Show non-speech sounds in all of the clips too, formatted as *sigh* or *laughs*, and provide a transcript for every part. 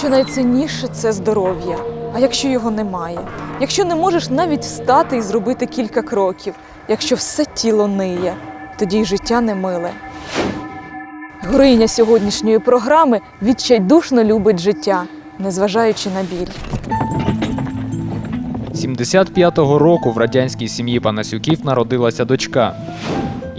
Що найцінніше це здоров'я. А якщо його немає, якщо не можеш навіть встати і зробити кілька кроків, якщо все тіло ниє, тоді й життя не миле. Героїня сьогоднішньої програми відчайдушно любить життя, незважаючи на біль. 75-го року в радянській сім'ї Панасюків народилася дочка.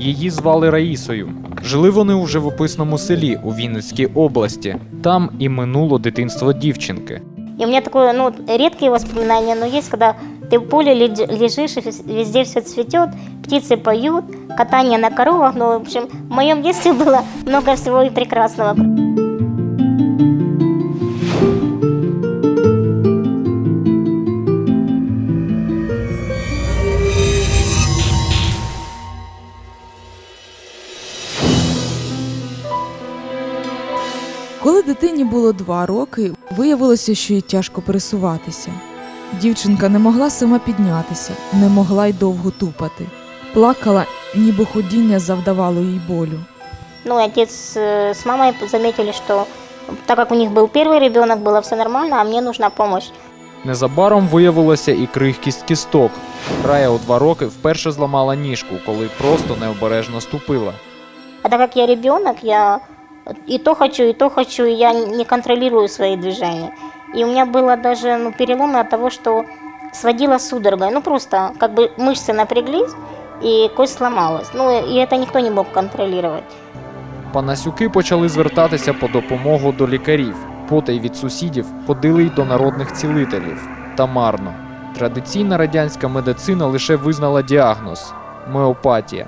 Її звали Раїсою. Жили вони у живописному селі у Вінницькій області. Там і минуло дитинство дівчинки. И у меня такое, ну, редкие воспоминания, но есть, когда ты в поле леж- лежишь, и вез- везде все цветет, птицы поют, катание на коровах. Ну, в общем, в моем детстве было много всего и прекрасного. було два роки, виявилося, що їй тяжко пересуватися. Дівчинка не могла сама піднятися, не могла й довго тупати. Плакала, ніби ходіння завдавало їй болю. Ну, и отец э, с мамой заметили, что так как у них был первый ребенок, было все нормально, а мне нужна помощь. Незабаром виявилася і крихкість кісток. Рая у два роки вперше зламала ніжку, коли просто необережно ступила. А так как я ребенок, я и то хочу, и то хочу, и я не контролирую свои движения. И у меня было даже ну, переломы от того, что сводила судорогой. Ну просто как бы мышцы напряглись, и кость сломалась. Ну и это никто не мог контролировать. Панасюки почали звертатися по допомогу до лікарів. Потай від сусідів ходили й до народних цілителів. Та марно. Традиційна радянська медицина лише визнала діагноз меопатія.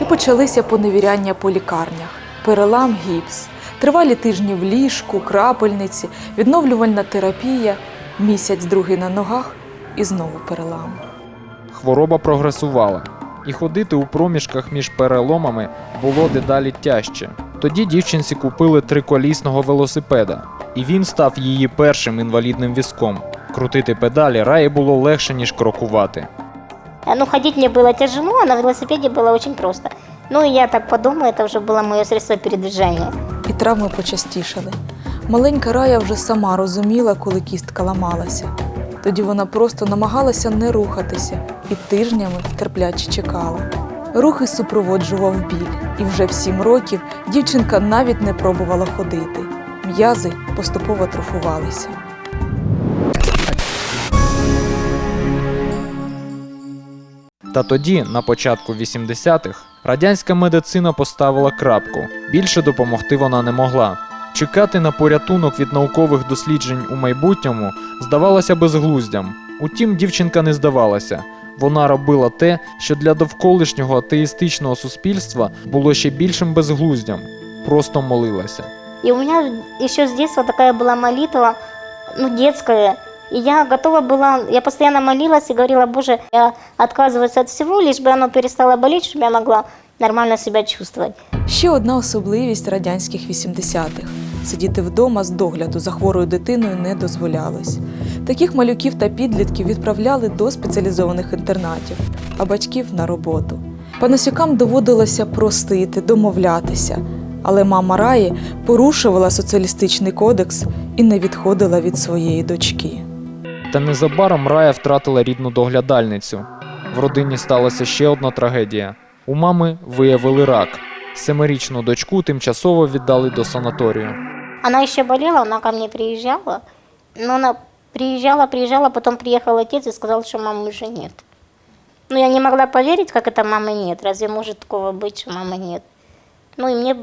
І почалися поневіряння по лікарнях, перелам гіпс, тривалі тижні в ліжку, крапельниці, відновлювальна терапія, місяць другий на ногах і знову перелам. Хвороба прогресувала, і ходити у проміжках між переломами було дедалі тяжче. Тоді дівчинці купили триколісного велосипеда, і він став її першим інвалідним візком. Крутити педалі раї було легше, ніж крокувати. Ну, ходить мне было тяжело, а на велосипеде было очень просто. Ну, я так подумала, это уже было мое средство передвижения. І травми почастішали. Маленька рая вже сама розуміла, коли кістка ламалася. Тоді вона просто намагалася не рухатися і тижнями терпляче чекала. Рухи супроводжував біль, і вже в сім років дівчинка навіть не пробувала ходити. М'язи поступово трофувалися. Та тоді, на початку 80-х, радянська медицина поставила крапку. Більше допомогти вона не могла. Чекати на порятунок від наукових досліджень у майбутньому здавалося безглуздям. Утім, дівчинка не здавалася. Вона робила те, що для довколишнього атеїстичного суспільства було ще більшим безглуздям. Просто молилася. И у меня еще с детства такая была молитва, ну, детская. И я готова была, я постоянно молилась и говорила, Боже, я отказываюсь от всего, лишь бы оно перестало болеть, чтобы я могла нормально себя чувствовать. Ще одна особливість радянських 80-х – сидіти вдома з догляду за хворою дитиною не дозволялось. Таких малюків та підлітків відправляли до спеціалізованих інтернатів, а батьків на роботу. Панасюкам доводилося простити, домовлятися, але мама Раї порушувала соціалістичний кодекс і не відходила від своєї дочки. Та незабаром Рая втратила рідну доглядальницю. В родині сталася ще одна трагедія. У мами виявили рак. Семирічну дочку тимчасово віддали до санаторію. Она еще болела, она ко мне приезжала, но она приезжала, приезжала, потом приехал отец и сказал, что мамы уже нет. Ну, я не могла поверить, как это мамы нет. Разве может такого быть, что мамы нет? Ну, и мне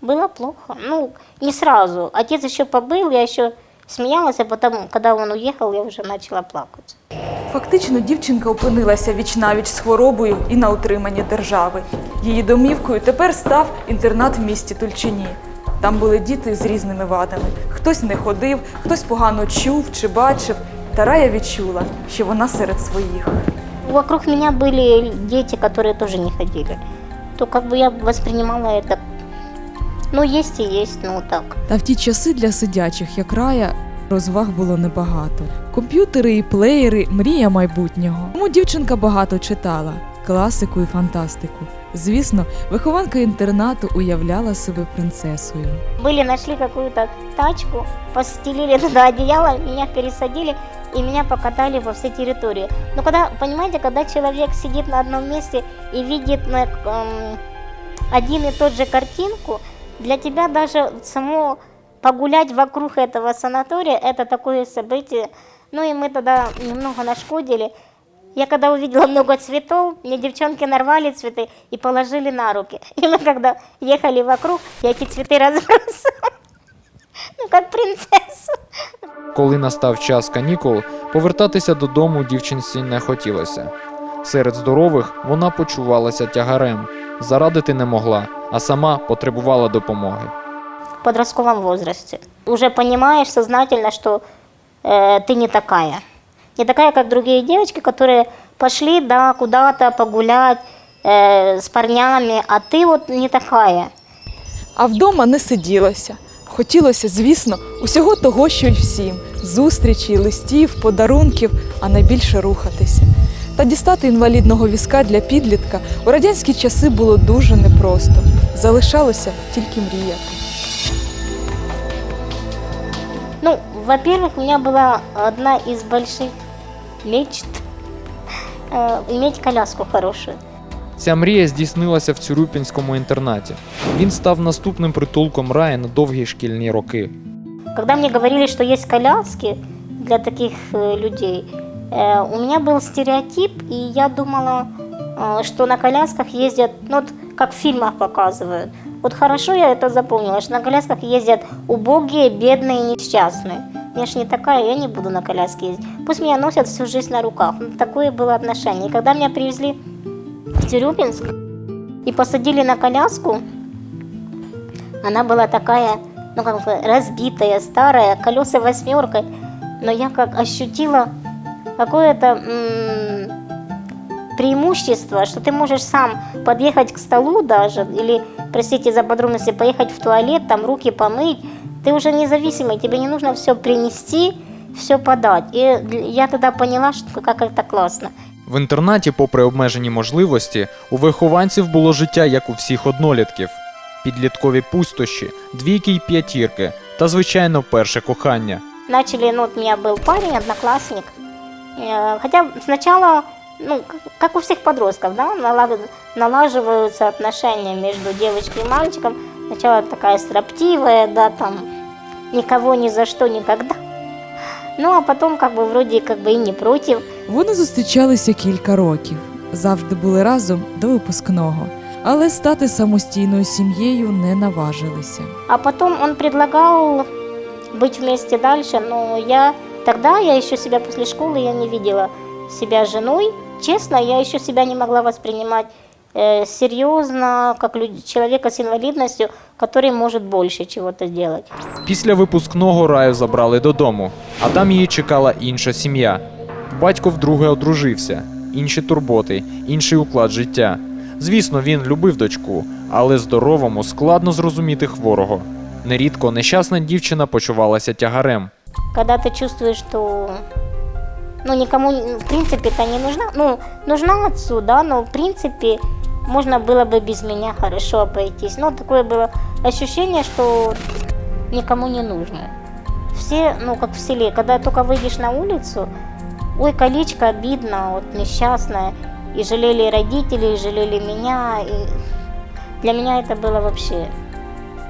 было плохо. Ну, не сразу. Отец еще побыл, я еще смеялась, а потом, когда он уехал, я уже начала плакать. Фактично, дівчинка опинилася вічнавіч з хворобою і на утриманні держави. Її домівкою тепер став інтернат в місті Тульчині. Там були діти з різними вадами. Хтось не ходив, хтось погано чув чи бачив. Та Рая відчула, що вона серед своїх. Вокруг меня были дети, которые тоже не ходили. То как бы я воспринимала это, ну, есть и есть, ну, так. Та в ті часи для сидячих, як Рая, розваг було небагато. Комп'ютери і плеєри мрія майбутнього. Тому дівчинка багато читала класику і фантастику. Звісно, вихованка інтернату уявляла себе принцесою. Были, нашли какую-то тачку, постелили туда одеяло, меня пересадили и меня покатали по всей территории. Но когда, понимаете, когда человек сидит на одном месте и видит на, эм, один и тот же картинку, для тебя даже само погулять вокруг этого санатория, это такое событие. Ну и мы тогда немного нашкодили. Я когда увидела много цветов, мне девчонки нарвали цветы и положили на руки. *laughs* И мы когда ехали вокруг, я эти цветы разбросала. *laughs* Ну, как принцесса. Коли настав час канікул, повертатися додому дівчинці не хотілося. Серед здорових вона почувалася тягарем, зарадити не могла, а сама потребувала допомоги. В подростковом возрасте. Уже понимаешь сознательно, что э, ты не такая. Не такая, как другие девочки, которые пошли, да, куда-то погулять э, с парнями, а ты вот не такая. А вдома не сиділося. Хотілося, звісно, усього того, що й всім: зустрічей, листів, подарунків, а найбільше рухатися. Та дістати інвалідного візка для підлітка у радянські часи було дуже непросто. Залишалося тільки мріяти. Ну, во-первых, у меня была одна из больших мечт э, иметь коляску хорошую. Ця мрія здійснилася в Цюрюпінському інтернаті. Він став наступним притулком рая на довгі шкільні роки. Когда мне говорили, что есть коляски для таких э, людей, э, у меня был стереотип, и я думала, э, что на колясках ездят, ну вот как в фильмах показывают. Вот хорошо я это запомнила, что на колясках ездят убогие, бедные, несчастные. Я ж не такая, я не буду на коляске ездить. Пусть меня носят всю жизнь на руках. Ну, такое было отношение. И когда меня привезли в Тюрюпинск и посадили на коляску, она была такая, ну как бы разбитая, старая, колеса восьмеркой, но я как ощутила какое-то м, преимущество, что ты можешь сам подъехать к столу даже, или, простите за подробности, поехать в туалет, там руки помыть, ты уже независимый, тебе не нужно все принести, все подать. И я тогда поняла, что как это классно. В інтернаті, попри обмежені можливості, у вихованців було життя як у всіх однолітків: підліткові пустощі, двійки й п'ятірки та, звичайно, перше кохання. начали, ну, вот у меня был парень, одноклассник. Э, Хотя сначала, ну, как- как у всех подростков, да, нала- налаживаются отношения между девочкой и мальчиком. Сначала такая строптивая, да, там, никого ни за что, никогда. Ну, а потом, как бы, вроде, как бы и не против. Вони зустрічалися кілька років, завжди були разом до випускного, але стати самостійною сім'єю не наважилися. А потом он предлагал быть вместе дальше, но я тогда я еще себя после школы я не видела себя женой. Честно, я еще себя не могла воспринимать э, серьезно, как люд- человека с инвалидностью, который может больше чего-то сделать. Після випускного раю забрали додому, а там її чекала інша сім'я. Батько вдруге одружився, інші турботи, інший уклад життя. Звісно, він любив дочку, але здоровому складно зрозуміти хворого. Нерідко нещасна дівчина почувалася тягарем. Когда ты чувствуешь, что ну, никому, в принципе-то не нужна, ну, нужна отцу, да, но в принципе можно было бы без меня хорошо обойтись. Но такое было ощущение, что никому не нужно. Все, ну, как в селе, когда только выйдешь на улицу, ой, колечко обидно, вот несчастная, и жалели родители, и жалели меня, и для меня это было вообще...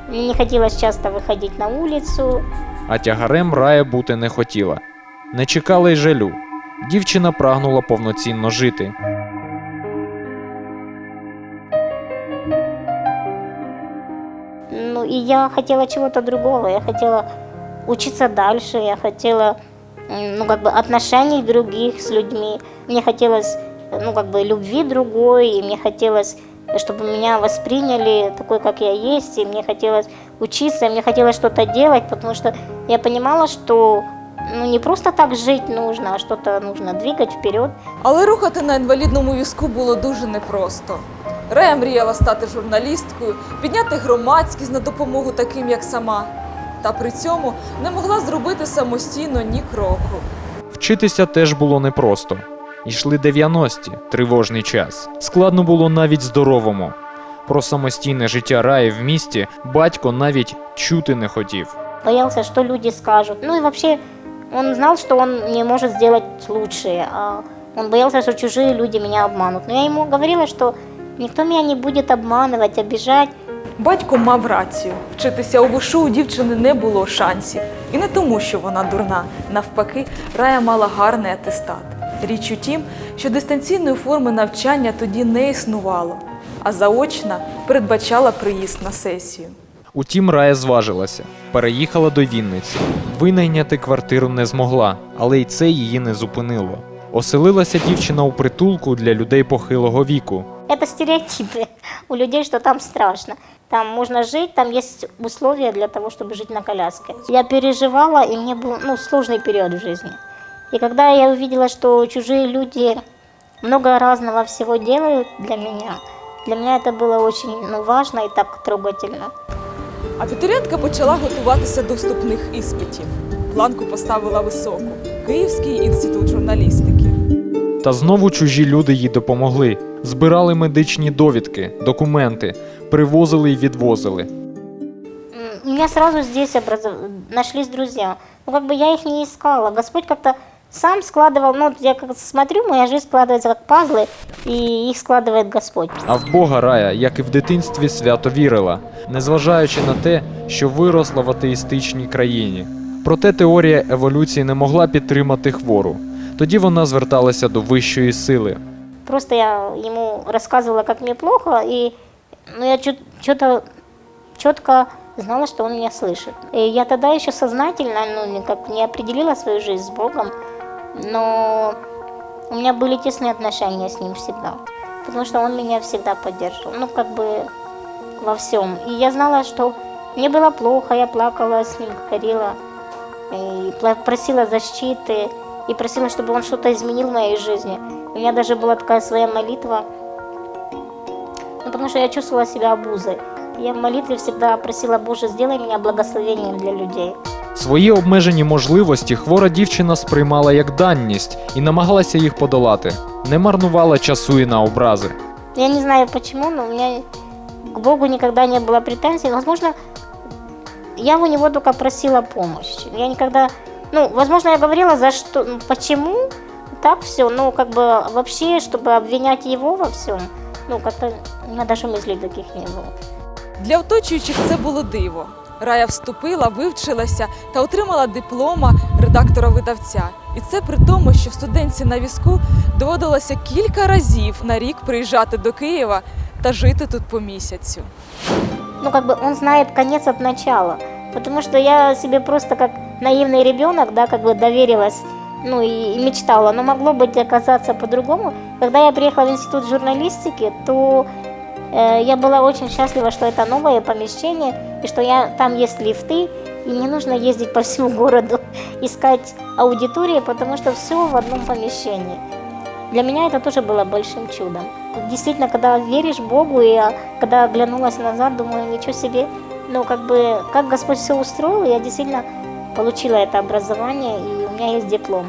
Мне не хотелось часто выходить на улицу, А тягарем рая бути не хотіла. Не чекала й жалю. Дівчина прагнула повноцінно жити. Ну, и я хотела чего-то другого. Я хотела учиться дальше, я хотела, м, ну, как бы отношений других с людьми. Мне хотелось, ну, как бы любви другой, и мне хотелось, чтобы меня восприняли такой, как я есть, и мне хотелось учиться, и мне хотелось что-то делать, потому что я понимала, что ну, не просто так жить нужно, а что-то нужно двигать вперед. Але рухати на інвалідному візку було дуже непросто. Рея мріяла стати журналісткою, підняти громадськість на допомогу таким, як сама. Та при цьому не могла зробити самостійно ні кроку. Вчитися теж було непросто. Йшли 90-ті, тривожний час. Складно було навіть здоровому. Про самостійне життя Раї в місті батько навіть чути не хотів. Боялся, что люди скажут. Ну и вообще, он знал, что он не может сделать лучше. А он боялся, что чужие люди меня обманут. Но я ему говорила, что никто меня не будет обманывать, обижать. Батько мав рацію. Вчитися у вишу у дівчини не було шансів. І не тому, що вона дурна. Навпаки, Рая мала гарний атестат. Річ у тім, що дистанційної форми навчання тоді не існувало, а заочна передбачала приїзд на сесію. Утім, Рая зважилася, переїхала до Вінниці. Винайняти квартиру не змогла, але й це її не зупинило. Оселилася дівчина у притулку для людей похилого віку. Это стереотипы у людей, что там страшно. Там можно жить, там есть условия для того, чтобы жить на коляске. Я переживала, и мне был ну, сложный период в жизни. И когда я увидела, что чужие люди много разного всего делают для меня, для меня это было очень ну, важно и так трогательно. Абітурієнтка почала готуватися до вступних іспитів. Планку поставила високу Київський інститут журналістики. Та знову чужі люди їй допомогли. Збирали медичні довідки, документи, привозили й відвозили. М, У меня сразу здесь образов... нашлись друзья. Ну, как бы я их не искала. Господь как-то сам складывал, ну, вот я как смотрю, моя жизнь складывается как пазлы, и их складывает Господь. А в Бога Рая, як і в дитинстві, свято вірила, незважаючи на те, що виросла в атеїстичній країні. Проте теорія еволюції не могла підтримати хвору. Тоді вона зверталася до вищої сили. Просто я ему рассказывала, как мне плохо, и ну, я что-то четко знала, что он меня слышит. И я тогда еще сознательно, ну, никак не определила свою жизнь с Богом, Но у меня были тесные отношения с ним всегда, потому что он меня всегда поддерживал, ну, как бы во всем. И я знала, что мне было плохо, я плакала с ним, говорила, и просила защиты, и просила, чтобы он что-то изменил в моей жизни. У меня даже была такая своя молитва, ну, потому что я чувствовала себя обузой. Я в молитве всегда просила, Боже, сделай меня благословением для людей. Свої обмежені можливості хвора дівчина сприймала як данність і намагалася їх подолати, не марнувала часу і на образи. Я не знаю почему, но у меня к Богу никогда не было претензий. Возможно, я у него только просила помощи. Я никогда, ну, возможно, я говорила, за что, ну, почему так все, ну, как бы вообще, чтобы обвинять его во всем, ну, как-то у меня даже мыслей таких не было. Для оточуючих це було диво. Рая вступила, вивчилася та отримала диплома редактора-видавця. І це при тому, що студентці на візку доводилося кілька разів на рік приїжджати до Києва та жити тут по місяцю. ну, как бы он знает конец от начала. Потому что я себе просто как наивный ребенок, да, как бы доверилась, ну и, и мечтала. Но могло быть оказаться по-другому. Когда я приехала в институт журналистики, то э, я была очень счастлива, что это новое помещение, и что я, там есть лифты, и не нужно ездить по всему городу, *laughs* искать аудитории, потому что все в одном помещении. Для меня это тоже было большим чудом. Действительно, когда веришь Богу, и я, когда оглянулась назад, думаю, ничего себе, ну, как бы, как Господь все устроил, я действительно получила это образование, и у меня есть диплом.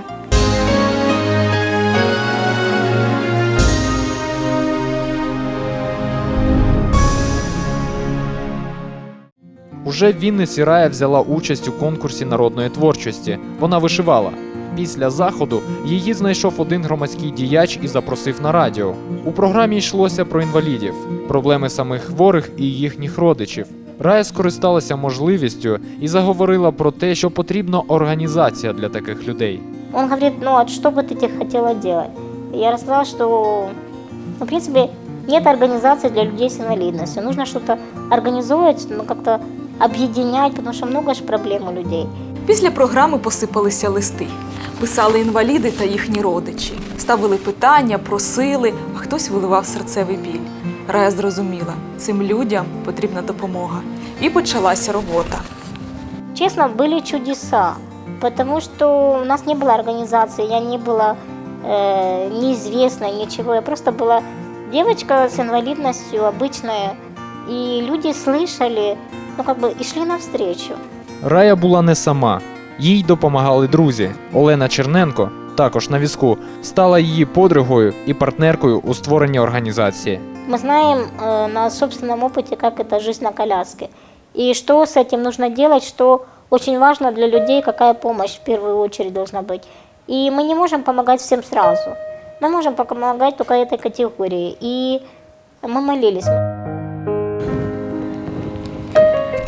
Уже в Вінниці Рая взяла участь у конкурсі народної творчості. Вона вишивала. Після заходу її знайшов один громадський діяч і запросив на радіо. У програмі йшлося про інвалідів, проблеми самих хворих і їхніх родичів. Рая скористалася можливістю і заговорила про те, що потрібна організація для таких людей. Он говорит, ну, а что бы ты те- хотела делать? И Я рассказала, что, ну, в принципе, нет организации для людей с инвалидностью. Нужно что-то организовывать, ну, как-то объединять, потому что много же проблем у людей. Після програми посипалися листи. Писали інваліди та їхні родичі, ставили питання, просили, а хтось виливав серцевий біль. Рая зрозуміла, цим людям потрібна допомога. І почалася робота. Честно, были чудеса, потому что у нас не было организации, я не была э, неизвестной, ничего. Я просто была девочка с инвалидностью, обычная, и люди слышали, ну, как бы, и шли навстречу. Рая була не сама. Їй допомагали друзі Олена Черненко, також на візку, стала її подругою і партнеркою у створенні організації. Мы знаем э, на собственном опыте, как это жизнь на коляске. И что с этим нужно делать, что очень важно для людей, какая помощь в первую очередь должна быть. И мы не можем помогать всем сразу. Мы можем помогать только этой категории. И мы молились.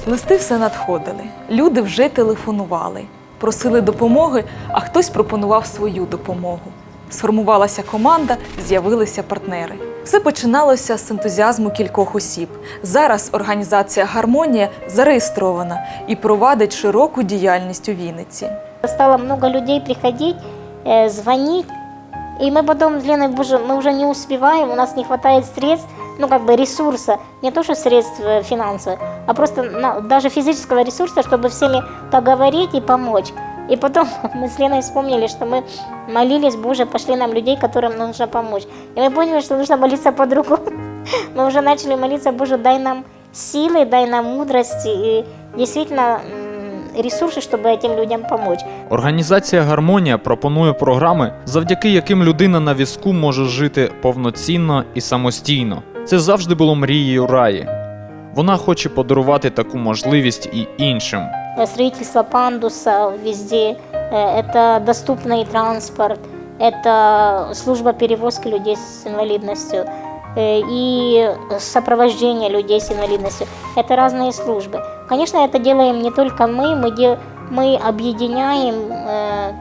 Листи все надходили. Люди вже телефонували, просили допомоги, а хтось пропонував свою допомогу. Сформувалася команда, з'явилися партнери. Все починалося з ентузіазму кількох осіб. Зараз організація Гармонія зареєстрована і провадить широку діяльність у Вінниці. Стало много людей приходить, э, звонить. И мы потом с Леной, боже, мы уже не успеваем, у нас не хватает средств, ну как бы ресурса, не то что средств э, финансовых, а просто на- даже физического ресурса, чтобы всеми поговорить и помочь. И потом *laughs* мы с Леной вспомнили, что мы молились, Боже, пошли нам людей, которым нужно помочь. И мы поняли, что нужно молиться по-другому. *laughs* Мы уже начали молиться, Боже, дай нам силы, дай нам мудрости и действительно ресурсы, чтобы этим людям помочь. Організація Гармонія пропонує програми, завдяки яким людина на візку може жити повноцінно і самостійно. Це завжди було мрією раї. Вона хоче подарувати таку можливість і іншим. Э, строительство пандуса везде, э, это доступный транспорт, это служба перевозки людей с инвалидностью э, и сопровождение людей с инвалидностью. Это разные службы. Конечно, это делаем не только мы, мы, де- мы объединяем э,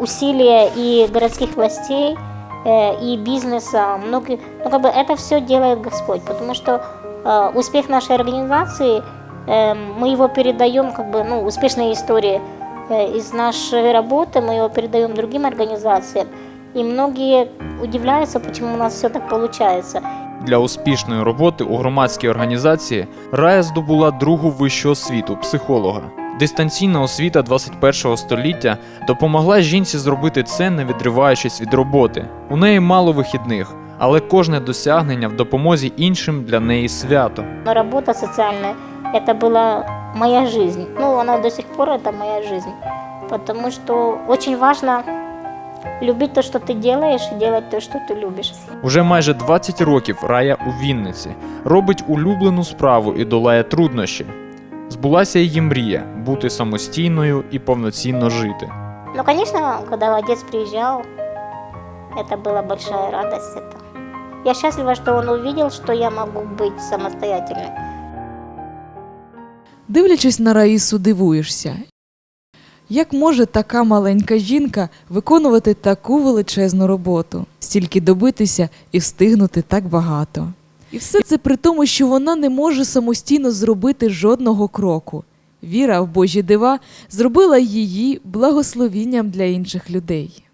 усилия и городских властей, э, и бизнеса. Много, ну, как бы это все делает Господь, потому что э, успех нашей организации э, мы его передаем, как бы, ну, успешные истории э, из нашей работы, мы его передаем другим организациям. И многие удивляются, почему у нас все так получается. Для успішної роботи у громадській організації Рая здобула другу вищу освіту психолога. Дистанційна освіта 21 століття допомогла жінці зробити це, не відриваючись від роботи. У неї мало вихідних, але кожне досягнення в допомозі іншим для неї свято. Но работа социальная, это была моя жизнь. Ну, она до сих пор это моя жизнь. Потому что очень важно любить то, что ты делаешь, и делать то, что ты любишь. Уже майже 20 років Рая у Вінниці робить улюблену справу і долає труднощі. Збулася її мрія бути самостійною і повноцінно жити. Ну, конечно, когда отец приезжал, это была большая радость. Это. Я счастлива, что он увидел, что я могу быть самостоятельной. Дивлячись на Раїсу, дивуєшся. як може така маленька жінка виконувати таку величезну роботу, стільки добитися і встигнути так багато? І все це при тому, що вона не може самостійно зробити жодного кроку. Віра в Божі дива зробила її благословінням для інших людей.